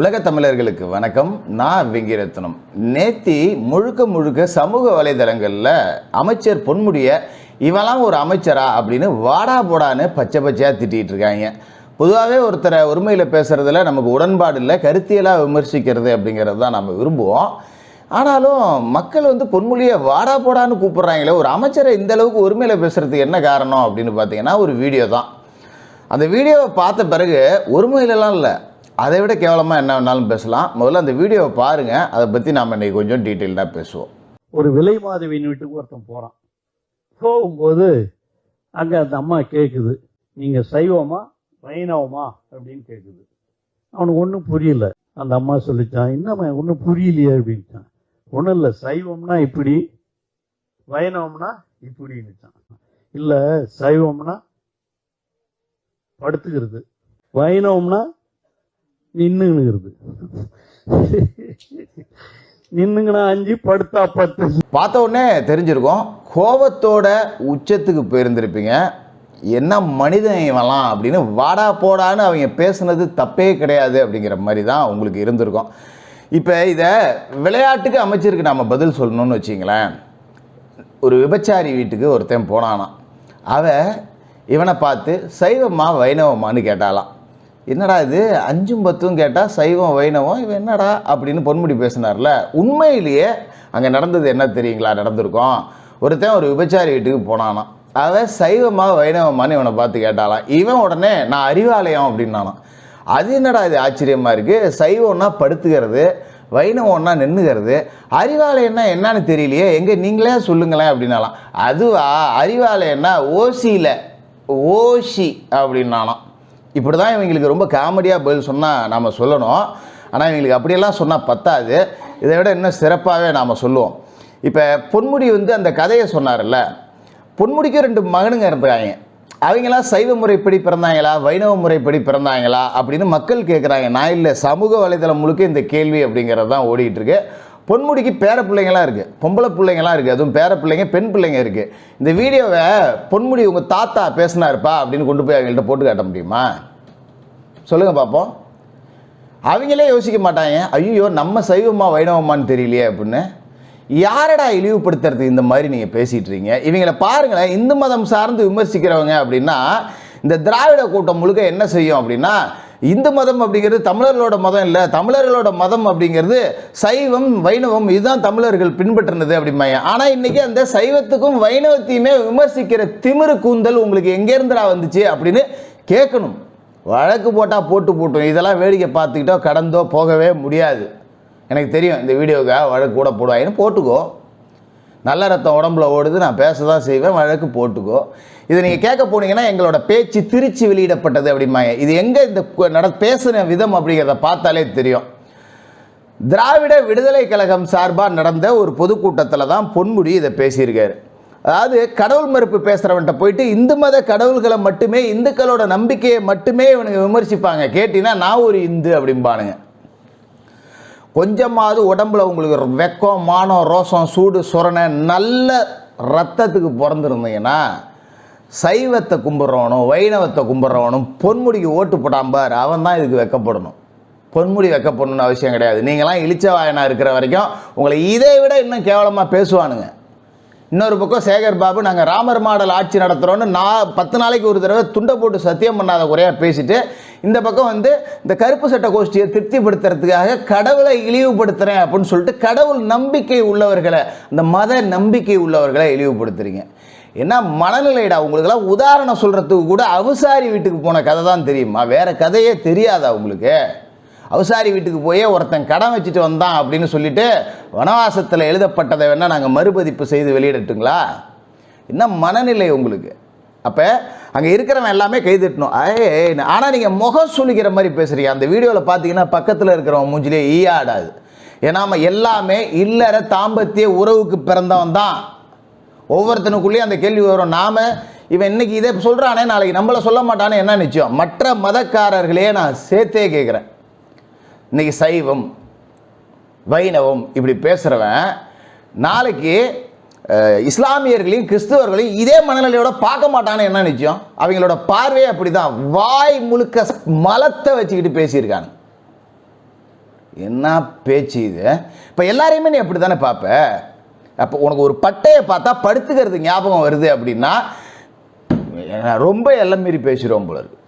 உலக தமிழர்களுக்கு வணக்கம். நான் வெங்கிரத்னம். நேத்தி முழுக்க முழுக்க சமூக வலைதளங்களில் அமைச்சர் பொன்முடிய இவெல்லாம் ஒரு அமைச்சரா? அப்படின்னு வாடா போடான்னு பச்சை பச்சையாக திட்டிகிட்டு இருக்காங்க. பொதுவாகவே ஒருத்தரை ஒருமையில் பேசுகிறதுல நமக்கு உடன்பாடு இல்லை கருத்தியலாக விமர்சிக்கிறது அப்படிங்கிறது தான் நம்ம விரும்புவோம். ஆனாலும் மக்கள் வந்து பொன்மொழியை வாடா போடான்னு கூப்பிட்றாங்களே ஒரு அமைச்சரை இந்த அளவுக்கு உரிமையில் பேசுகிறதுக்கு என்ன காரணம் அப்படின்னு பார்த்தீங்கன்னா ஒரு வீடியோ தான். அந்த வீடியோவை பார்த்த பிறகு ஒருமையிலலாம் இல்லை அதை விட கேவலமாக என்ன வேணாலும் பேசலாம். முதல்ல அந்த வீடியோவை பாருங்கள் அதை பற்றி நாம் இன்னைக்கு கொஞ்சம் டீட்டெயில்டாக பேசுவோம். ஒரு விலை மாதவியின் வீட்டுக்கு ஒருத்தன் போகிறான் போகும்போது அங்கே அந்த அம்மா கேட்குது நீங்கள் சைவமா வைணவமா? அப்படின்னு கேட்குது அவனுக்கு ஒன்றும் புரியல. அந்த அம்மா சொல்லிச்சான் என்னம்மா ஒன்றும் புரியலையே அப்படின்ட்டான். ஒன்றும் இல்லை சைவம்னா இப்படி வைணவம்னா இப்படின்னுச்சான். இல்லை சைவம்னா படுத்துக்கிறது. வைணவம்னா நின்னுங்கிறது. நின்னுங்கன்னா அஞ்சு படுத்தா பத்து. பார்த்த உடனே தெரிஞ்சிருக்கோம். கோபத்தோட உச்சத்துக்கு போயிருந்திருப்பீங்க. என்ன மனிதன் இவன்லாம் அப்படின்னு வாடா போடான்னு அவங்க பேசுனது தப்பே கிடையாது அப்படிங்கிற மாதிரி தான் உங்களுக்கு இருந்திருக்கும். இப்போ இதை விளையாட்டுக்கு அமைச்சிருக்கு நாம் பதில் சொல்லணும்னு வச்சிங்களேன். ஒரு விபச்சாரி வீட்டுக்கு ஒருத்தன் போனானான் அவ இவனை பார்த்து சைவமா வைணவமானு கேட்டாலாம் என்னடா இது? அஞ்சும் பத்தும் கேட்டால் சைவம் வைணவம் இவன் என்னடா அப்படின்னு பொன்முடி பேசினார்ல. உண்மையிலேயே அங்கே நடந்தது என்ன தெரியுங்களா? நடந்திருக்கும். ஒருத்தன் ஒரு விபச்சாரி வீட்டுக்கு போனானாம். அவன் சைவமாக வைணவமானு இவனை பார்த்து கேட்டாலாம். இவன் உடனே நான் அறிவாலயம் அப்படின்னானான் அது என்னடா இது? ஆச்சரியமாக இருக்குது சைவம்னா படுத்துக்கிறது வைணவம்னா நின்றுகிறது அறிவாலயம்னா என்னன்னு தெரியலையே. எங்கே நீங்களே சொல்லுங்களேன் அப்படின்னாலாம். அதுவா? அறிவாலயம்னா ஓசியில். ஓசி அப்படின்னாலாம் இப்படி தான் இவங்களுக்கு ரொம்ப காமெடியாக பதில் சொன்னால் நாம் சொல்லணும். ஆனால் இவங்களுக்கு அப்படியெல்லாம் சொன்னால் பத்தாது. இதை விட இன்னும் சிறப்பாகவே நாம் சொல்லுவோம். இப்போ பொன்முடி வந்து அந்த கதையை சொன்னார்ல. பொன்முடிக்கும் ரெண்டு மகனுங்க இருந்தாங்க அவங்களாம் சைவ முறைப்படி பிறந்தாங்களா? வைணவ முறைப்படி பிறந்தாங்களா? அப்படின்னு மக்கள் கேட்குறாங்க நான் இல்லை சமூக வலைதளம் முழுக்க இந்த கேள்வி அப்படிங்கிறது தான் ஓடிக்கிட்டு இருக்கு. பொன்முடிக்கு பேர பிள்ளைங்களாம் இருக்குது பொம்பளை பிள்ளைங்களாம் இருக்குது அதுவும் பேர பிள்ளைங்க பெண் பிள்ளைங்க இருக்குது இந்த வீடியோவை பொன்முடி உங்கள் தாத்தா பேசினாருப்பா அப்படின்னு கொண்டு போய் அவங்கள்ட்ட போட்டு காட்ட முடியுமா? சொல்லுங்கள் பார்ப்போம் அவங்களே யோசிக்க மாட்டாங்க ஐயோ நம்ம சைவமா வைணவமான்னு தெரியலையே அப்படின்னு. யாரடா இழிவுபடுத்துறது இந்த மாதிரி நீங்கள் பேசிட்டு இருக்கீங்க? இவங்களை பாருங்களேன் இந்து மதம் சார்ந்து விமர்சிக்கிறவங்க அப்படின்னா இந்த திராவிட கூட்டம் முழுக்க என்ன செய்யும் அப்படின்னா இந்து மதம் அப்படிங்கிறது தமிழர்களோட மதம் இல்லை தமிழர்களோட மதம் அப்படிங்கிறது சைவம் வைணவம் இதுதான் தமிழர்கள் பின்பற்றினது அப்படிம்பாங்க. ஆனால் இன்றைக்கி அந்த சைவத்துக்கும் வைணவத்தையுமே விமர்சிக்கிற திமிரு கூந்தல் உங்களுக்கு எங்கேருந்துடா வந்துச்சு அப்படின்னு கேட்கணும். வழக்கு போட்டால் போட்டு போட்டோம். இதெல்லாம் வேடிக்கை பார்த்துக்கிட்டோ கடந்தோ போகவே முடியாது. எனக்கு தெரியும் இந்த வீடியோக்காக வழக்கு கூட போடுவாயின்னு போட்டுக்கோ. நல்ல ரத்தம் உடம்புல ஓடுது நான் பேச தான் செய்வேன் வழக்கு போட்டுக்கோ. இதை நீங்கள் கேட்க போனீங்கன்னா எங்களோட பேச்சு திருச்சி வெளியிடப்பட்டது அப்படிம்பாங்க. இது எங்கே இந்த நட பேசின விதம் அப்படிங்கிறத பார்த்தாலே தெரியும். திராவிட விடுதலை கழகம் சார்பாக நடந்த ஒரு பொதுக்கூட்டத்தில் தான் பொன்முடி இதை பேசியிருக்காரு. அதாவது கடவுள் மறுப்பு பேசுகிறவன்ட்ட போயிட்டு இந்து மத கடவுள்களை மட்டுமே இந்துக்களோட நம்பிக்கையை மட்டுமே இவனுங்க விமர்சிப்பாங்க. கேட்டினா நான் ஒரு இந்து அப்படிம்பானுங்க. கொஞ்சமாவது உடம்புல உங்களுக்கு வெக்கம் மானம் ரோசம் சூடு சுரணை நல்ல ரத்தத்துக்கு பிறந்திருந்தீங்கன்னா சைவத்தை கும்பிட்றவனும் வைணவத்தை கும்பிட்றவனும் பொன்முடிக்கு ஓட்டு போட்டான் பார் அவன் தான் இதுக்கு வெக்கப்படணும். பொன்முடி வெக்கப்படணும்னு அவசியம் கிடையாது. நீங்களாம் இழிச்சவாயனாக இருக்கிற வரைக்கும் உங்களை இதை விட இன்னும் கேவலமாக பேசுவானுங்க. இன்னொரு பக்கம் சேகர் பாபு நாங்கள் ராமர் மாடல் ஆட்சி நடத்துகிறோன்னு நான் பத்து நாளைக்கு ஒரு தடவை துண்டை போட்டு சத்தியம் பண்ணாத குறையாக பேசிட்டு இந்த பக்கம் வந்து இந்த கருப்பு சட்ட கோஷ்டியை திருப்திப்படுத்துறதுக்காக கடவுளை இழிவுபடுத்துகிறேன் அப்படின்னு சொல்லிட்டு கடவுள் நம்பிக்கை உள்ளவர்களை இந்த மத நம்பிக்கை உள்ளவர்களை இழிவுபடுத்துறீங்க. என்ன மனநிலைடா உங்களுக்கெல்லாம் உதாரணம் சொல்கிறதுக்கு கூட அவசாரி வீட்டுக்கு போன கதை தான் தெரியுமா? வேறு கதையே தெரியாதா உங்களுக்கு? அவசாரி வீட்டுக்கு போய் ஒருத்தன் கடன் வச்சுட்டு வந்தான் அப்படின்னு சொல்லிட்டு வனவாசத்தில் எழுதப்பட்டதை வேணால் நாங்கள் மறுபதிப்பு செய்து வெளியிடட்டுங்களா? என்ன மனநிலை உங்களுக்கு? அப்போ அங்கே இருக்கிறவன் எல்லாமே கைதட்டணும் ஏ ஆனால் நீங்கள் முகம் சொல்லிக்கிற மாதிரி பேசுகிறீங்க அந்த வீடியோவில் பார்த்தீங்கன்னா பக்கத்தில் இருக்கிறவன் மூஞ்சிலே ஈயாடாது ஏன்னா எல்லாமே இல்லற தாம்பத்திய உறவுக்கு பிறந்தவன் தான் ஒவ்வொருத்தனுக்குள்ளேயும் அந்த கேள்வி வரும். நாம இவன் இன்னைக்கு இதை சொல்கிறானே நாளைக்கு நம்மளை சொல்ல மாட்டானே என்ன நிச்சயம்? மற்ற மதக்காரர்களே நான் சேர்த்தே கேட்குறேன். இன்னைக்கு சைவம் வைணவம் இப்படி பேசுகிறவன் நாளைக்கு இஸ்லாமியர்களையும் கிறிஸ்துவர்களையும் இதே மனநிலையோட பார்க்க மாட்டான்னு என்ன நிச்சயம்? அவங்களோட பார்வையே அப்படிதான். வாய் முழுக்க மலத்தை வச்சுக்கிட்டு பேசியிருக்காங்க. என்ன பேச்சு இது? இப்போ எல்லாரையுமே நீ அப்படி தானே பார்ப்ப? அப்போ உனக்கு ஒரு பட்டையை பார்த்தா படுத்துக்கிறது ஞாபகம் வருது அப்படின்னா ரொம்ப எல்லாம் மீறி பேசுகிறோம் போல இருக்கு.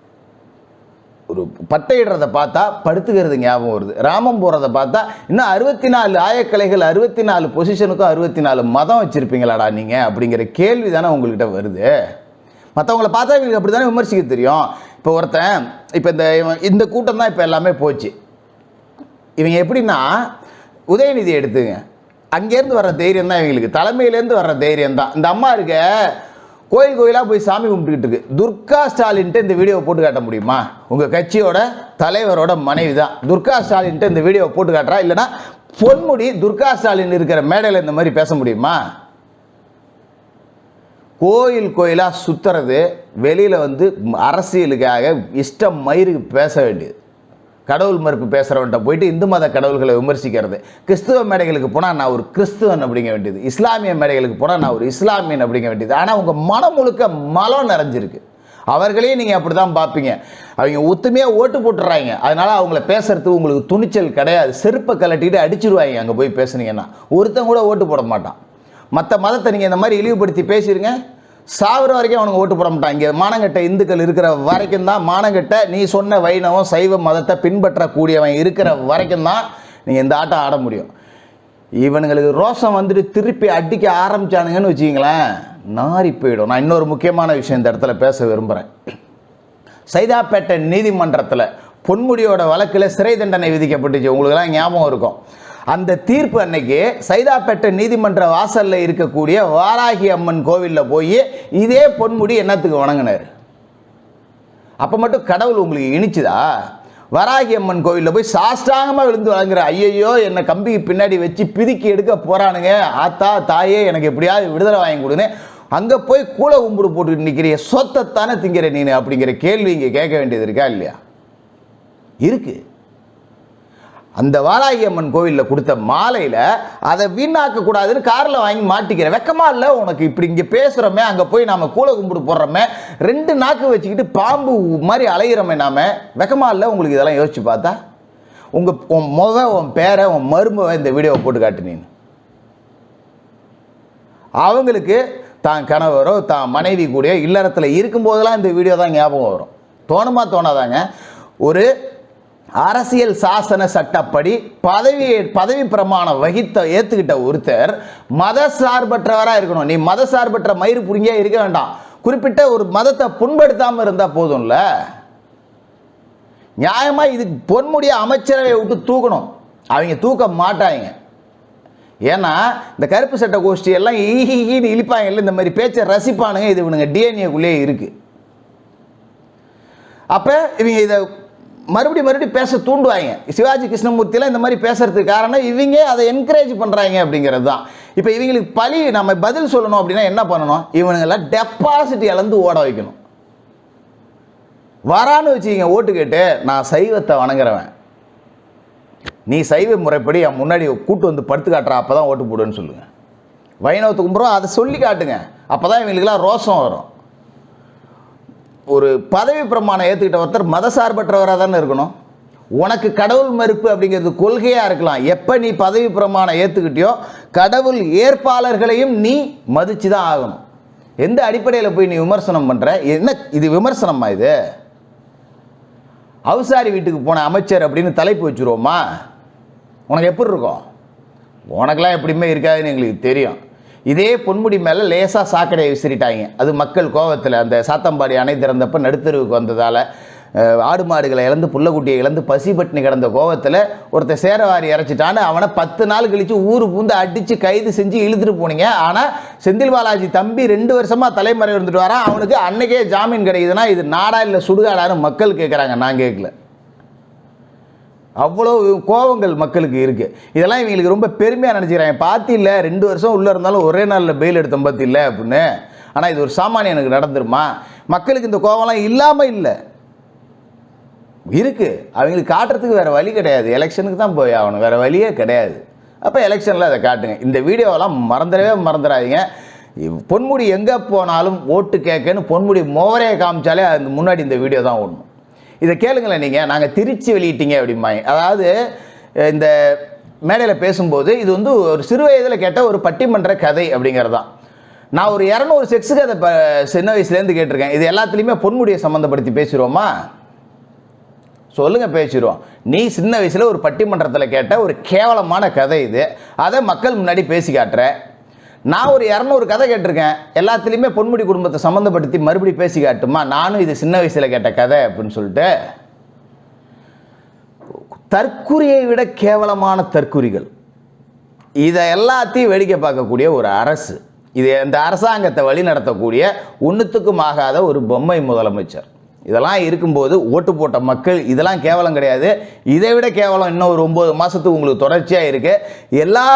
ஒரு பட்டையிடுறத பார்த்தா படுத்துக்கிறது ஞாபகம் வருது. ராமம் போகிறத பார்த்தா இன்னும் அறுபத்தி நாலு ஆயக்கலைகள் அறுபத்தி நாலு பொசிஷனுக்கும் அறுபத்தி நாலு மதம் வச்சுருப்பீங்களாடா நீங்கள் அப்படிங்கிற கேள்வி தானே உங்கள்கிட்ட வருது. மற்றவங்கள பார்த்தா இவங்களுக்கு அப்படி தானே விமர்சிக்க தெரியும். இப்போ ஒருத்தன் இப்போ இந்த இவன் இந்த கூட்டம் தான் இப்போ எல்லாமே போச்சு. இவங்க எப்படின்னா உதயநிதி எடுத்துங்க. அங்கேருந்து வர்ற தைரியம் தான் இவங்களுக்கு தலைமையிலேருந்து வர்ற தைரியம் தான். இந்த அம்மா இருக்க கோயில் கோயிலாக போய் சாமி கும்பிட்டுக்கிட்டு இருக்கு. துர்கா ஸ்டாலின்ட்டு இந்த வீடியோவை போட்டு காட்ட முடியுமா? உங்கள் கட்சியோட தலைவரோட மனைவி தான். துர்கா ஸ்டாலின்ட்டு இந்த வீடியோவை போட்டு காட்டுறா? இல்லைன்னா பொன்முடி துர்கா ஸ்டாலின் இருக்கிற மேடையில் இந்த மாதிரி பேச முடியுமா? கோயில் கோயிலாக சுற்றுறது வெளியில் வந்து அரசியலுக்காக இஷ்டம் மயிருக்கு பேச வேண்டியது. கடவுள் மறுப்பு பேசுகிறவன்ட்ட போயிட்டு இந்து மத கடவுள்களை விமர்சிக்கிறது. கிறிஸ்துவ மேடைகளுக்கு போனால் நான் ஒரு கிறிஸ்துவன் அப்படிங்க வேண்டியது. இஸ்லாமிய மேடைகளுக்கு போனால் நான் ஒரு இஸ்லாமியன் அப்படிங்க வேண்டியது. ஆனால் உங்கள் மனம் முழுக்க மலம் நிறைஞ்சிருக்கு. அவர்களையும் நீங்கள் அப்படி தான் பார்ப்பீங்க. அவங்க ஒத்துமையாக ஓட்டு போட்டுறாங்க. அதனால் அவங்கள பேசுறதுக்கு உங்களுக்கு துணிச்சல் கிடையாது. செருப்பை கலட்டிட்டு அடிச்சிருவாங்க அங்கே போய் பேசுனீங்கன்னா. ஒருத்தன் கூட ஓட்டு போட மாட்டான். மற்ற மதத்தை நீங்கள் இந்த மாதிரி இழிவுபடுத்தி பேசிடுங்க சாகுற வரைக்கும் அவனுக்கு ஓட்டு போட மாட்டாங்க. இங்கே மானங்கட்ட இந்துக்கள் இருக்கிற வரைக்கும் தான் மானங்கட்ட நீ சொன்ன வைணவம் சைவ மதத்தை பின்பற்றக்கூடியவன் இருக்கிற வரைக்கும் தான் நீங்கள் இந்த ஆட்டம் ஆட முடியும். இவனுங்களுக்கு ரோசம் வந்துட்டு திருப்பி அடிக்க ஆரம்பிச்சானுங்கன்னு வச்சுக்கிங்களேன் நாரி போயிடும். நான் இன்னொரு முக்கியமான விஷயம் இந்த இடத்துல பேச விரும்புகிறேன் சைதாப்பேட்டை நீதிமன்றத்தில் பொன்முடியோட வழக்கில் சிறை தண்டனை விதிக்கப்பட்டுச்சு. உங்களுக்கெல்லாம் ஞாபகம் இருக்கும். அந்த தீர்ப்பு அன்னைக்கு சைதாப்பேட்டை நீதிமன்ற வாசலில் இருக்கக்கூடிய வாராகி அம்மன் கோவிலில் போய் இதே பொன்முடி என்னத்துக்கு வணங்கினார்? அப்போ மட்டும் கடவுள் உங்களுக்கு இனிச்சுதா? வராகி அம்மன் கோவிலில் போய் சாஷ்டாங்கமாக விழுந்து வழங்குற ஐயையோ என்னை கம்பிக்கு பின்னாடி வச்சு பிதுக்கி எடுக்க போகிறானுங்க ஆத்தா தாயே எனக்கு எப்படியாவது விடுதலை வாங்கி கொடுன்னு அங்கே போய் கூல கும்பிடு போட்டு நிற்கிறிய சொத்தைத்தானே திங்கிற நீ அப்படிங்கிற கேள்வி இங்கே கேட்க வேண்டியது இருக்கா இல்லையா? இருக்குது அந்த வாராகி அம்மன் கோவிலில் கொடுத்த மாலையில் அதை வீணாக்க கூடாதுன்னு காரில் வாங்கி மாட்டிக்கிற வெக்கமா இல்லை உனக்கு இப்படி இங்கே பேசுகிறோமே அங்கே போய் நாம கூலை கும்பிடு போடுறோமே ரெண்டு நாக்கு வச்சுக்கிட்டு பாம்பு மாதிரி அலையிறோமே நாம வெக்கமா இல்லை? உங்களுக்கு இதெல்லாம் யோசிச்சு பார்த்தா? உங்கள் உன் முத உன் பேரை உன் மருமவை இந்த வீடியோவை போட்டு காட்டு நீ அவங்களுக்கு தான் கணவரோ தான் மனைவி கூடயோ இல்லறத்தில் இருக்கும்போதெல்லாம் இந்த வீடியோ தான் ஞாபகம் வரும். தோணுமா தோணாதாங்க? ஒரு அரசியல் சாசன சட்டப்படி பதவி பதவி பிரமாணம் வகித்த ஏற்றுக்கிட்ட ஒருத்தர் மத சார்பற்றவராக இருக்கணும். நீ மத சார்பற்ற மயிறு புரிஞ்சியாக இருக்க வேண்டாம். குறிப்பிட்ட ஒரு மதத்தை புண்படுத்தாமல் இருந்தால் போதும்ல? நியாயமாக இதுக்கு பொன்முடிய அமைச்சரவை விட்டு தூக்கணும். அவங்க தூக்க மாட்டாங்க. ஏன்னா இந்த கருப்பு சட்ட கோஷ்டி எல்லாம் ஈஹின்னு இழிப்பாங்கல்ல இந்த மாதிரி பேச்சை ரசிப்பானுங்க இது இவனுங்க டிஎன்ஏக்குள்ளேயே இருக்குது அப்போ இவங்க இதை மறுபடியும் மறுபடியும் பேச தூண்டுவாங்க. சிவாஜி கிருஷ்ணமூர்த்திலாம் இந்த மாதிரி பேசுறதுக்கு காரணம் இவங்க அதை என்கரேஜ் பண்ணுறாங்க அப்படிங்கிறது தான். இப்போ இவங்களுக்கு பழி நம்ம பதில் சொல்லணும் அப்படின்னா என்ன பண்ணணும்? இவனுங்கெல்லாம் டெபாசிட் இழந்து ஓட வைக்கணும். வரான்னு வச்சுக்கிங்க ஓட்டு கேட்டு நான் சைவத்தை வணங்குறவன். நீ சைவ முறைப்படி என் முன்னாடி கூட்டு வந்து படுத்து காட்டுற அப்போ தான் ஓட்டு போடுன்னு சொல்லுங்கள் வைணவத்துக்கு கும்புறோம் அதை சொல்லி காட்டுங்க. அப்போ தான் இவங்களுக்கெல்லாம் ரோசம் வரும். ஒரு பதவி பிரமாணம் ஏற்றுக்கிட்ட ஒருத்தர் மதசார்பற்றவராக தானே இருக்கணும்? உனக்கு கடவுள் மறுப்பு அப்படிங்கிறது கொள்கையாக இருக்கலாம். எப்போ நீ பதவி பிரமாணம் ஏற்றுக்கிட்டியோ கடவுள் ஏற்பாளர்களையும் நீ மதித்து தான் ஆகணும். எந்த அடிப்படையில் போய் நீ விமர்சனம் பண்ணுற என்ன இது விமர்சனமா இது? அவுசாரி வீட்டுக்கு போன அமைச்சர் அப்படின்னு தலைப்பு வச்சுருவோமா? உனக்கு எப்படி இருக்கும்? உனக்கெல்லாம் எப்படியுமே இருக்காதுன்னு எங்களுக்கு தெரியும். இதே பொன்முடி மேலே லேசாக சாக்கடையை விசிறிட்டாங்க. அது மக்கள் கோவத்தில் அந்த சாத்தம்பாடி அணை திறந்தப்போ நடுத்தருவுக்கு வந்ததால் ஆடு மாடுகளை இழந்து புள்ளக்குட்டியை இழந்து பசி பட்டினி கிடந்த கோவத்தில் ஒருத்தன் சேரவாரி இறைச்சிட்டான்னு அவனை பத்து நாள் கழித்து ஊர் பூந்து அடித்து கைது செஞ்சு இழுத்துட்டு போனீங்க. ஆனால் செந்தில் பாலாஜி தம்பி ரெண்டு வருஷமாக தலைமறை இருந்துட்டு வரான். அவனுக்கு அன்னைக்கே ஜாமீன் கிடைக்குதுன்னா இது நாடா இல்லை சுடுகாடான்னு மக்கள் கேட்குறாங்க நான் கேட்கல அவ்வளோ கோபங்கள் மக்களுக்கு இருக்குது இதெல்லாம் இவங்களுக்கு ரொம்ப பெருமையாக நினச்சிக்கிறாங்க இல்லை ரெண்டு வருஷம் உள்ளே இருந்தாலும் ஒரே நாளில் பெயில் எடுத்தோம் இல்லை அப்படின்னு. ஆனால் இது ஒரு சாமானியனுக்கு நடந்துருமா? மக்களுக்கு இந்த கோபம்லாம் இல்லாமல் இல்லை. இருக்குது அவங்களுக்கு காட்டுறதுக்கு வேறு வழி கிடையாது. எலெக்ஷனுக்கு தான் போய் ஆகணும். வேறு வழியே கிடையாது. அப்போ எலெக்ஷனில் அதை காட்டுங்க. இந்த வீடியோவெல்லாம் மறந்துடவே மறந்துடாதீங்க. பொன்முடி எங்கே போனாலும் ஓட்டு கேட்கன்னு பொன்முடி மோவரையை காமிச்சாலே அது முன்னாடி இந்த வீடியோ தான் ஓடணும். இதை கேளுங்களேன் நீங்கள் நாங்கள் திருச்சி வெளியிட்டீங்க அப்படிம்பாங்க அதாவது இந்த மேடையில் பேசும்போது இது வந்து ஒரு சிறு வயதில் கேட்ட ஒரு பட்டிமன்ற கதை அப்படிங்கிறது தான் நான் ஒரு இரநூறு செக்ஸுக்கு கதை இப்போ சின்ன வயசுலேருந்து கேட்டிருக்கேன். இது எல்லாத்துலேயுமே பொன்முடியை சம்மந்தப்படுத்தி பேசிடுவோமா சொல்லுங்கள் பேசிடுவோம் நீ சின்ன வயசில் ஒரு பட்டிமன்றத்தில் கேட்ட ஒரு கேவலமான கதை இது. அதை மக்கள் முன்னாடி பேசி காட்டுற. நான் ஒரு இரநூறு கதை கேட்டிருக்கேன். எல்லாத்துலேயுமே பொன்முடி குடும்பத்தை சம்மந்தப்படுத்தி மறுபடியும் பேசி காட்டுமா? நானும் இது சின்ன வயசில் கேட்ட கதை அப்படின்னு சொல்லிட்டு. தற்குறியை விட கேவலமான தற்குறிகள் இதை எல்லாத்தையும் வேடிக்கை பார்க்கக்கூடிய ஒரு அரசு. இது இந்த அரசாங்கத்தை வழி நடத்தக்கூடிய ஒன்றுத்துக்கும் ஆகாத ஒரு பொம்மை முதலமைச்சர். இதெல்லாம் இருக்கும்போது ஓட்டு போட்ட மக்கள் இதெல்லாம் கேவலம் கிடையாது. இதை விட கேவலம் இன்னும் ஒரு ஒம்பது மாதத்துக்கு உங்களுக்கு தொடர்ச்சியாக இருக்குது எல்லா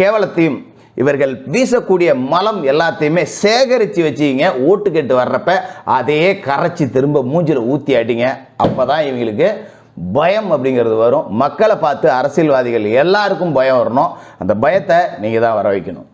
கேவலத்தையும் இவர்கள் வீசக்கூடிய மலம் எல்லாத்தையுமே சேகரித்து வச்சுக்கிங்க. ஓட்டு கேட்டு வர்றப்ப அதையே கரைச்சி திரும்ப மூஞ்சில் ஊற்றி ஆட்டிங்க அப்போ தான் இவங்களுக்கு பயம் அப்படிங்கிறது வரும். மக்களை பார்த்து அரசியல்வாதிகள் எல்லாருக்கும் பயம் வரணும். அந்த பயத்தை நீங்கள் தான் வர வைக்கணும்.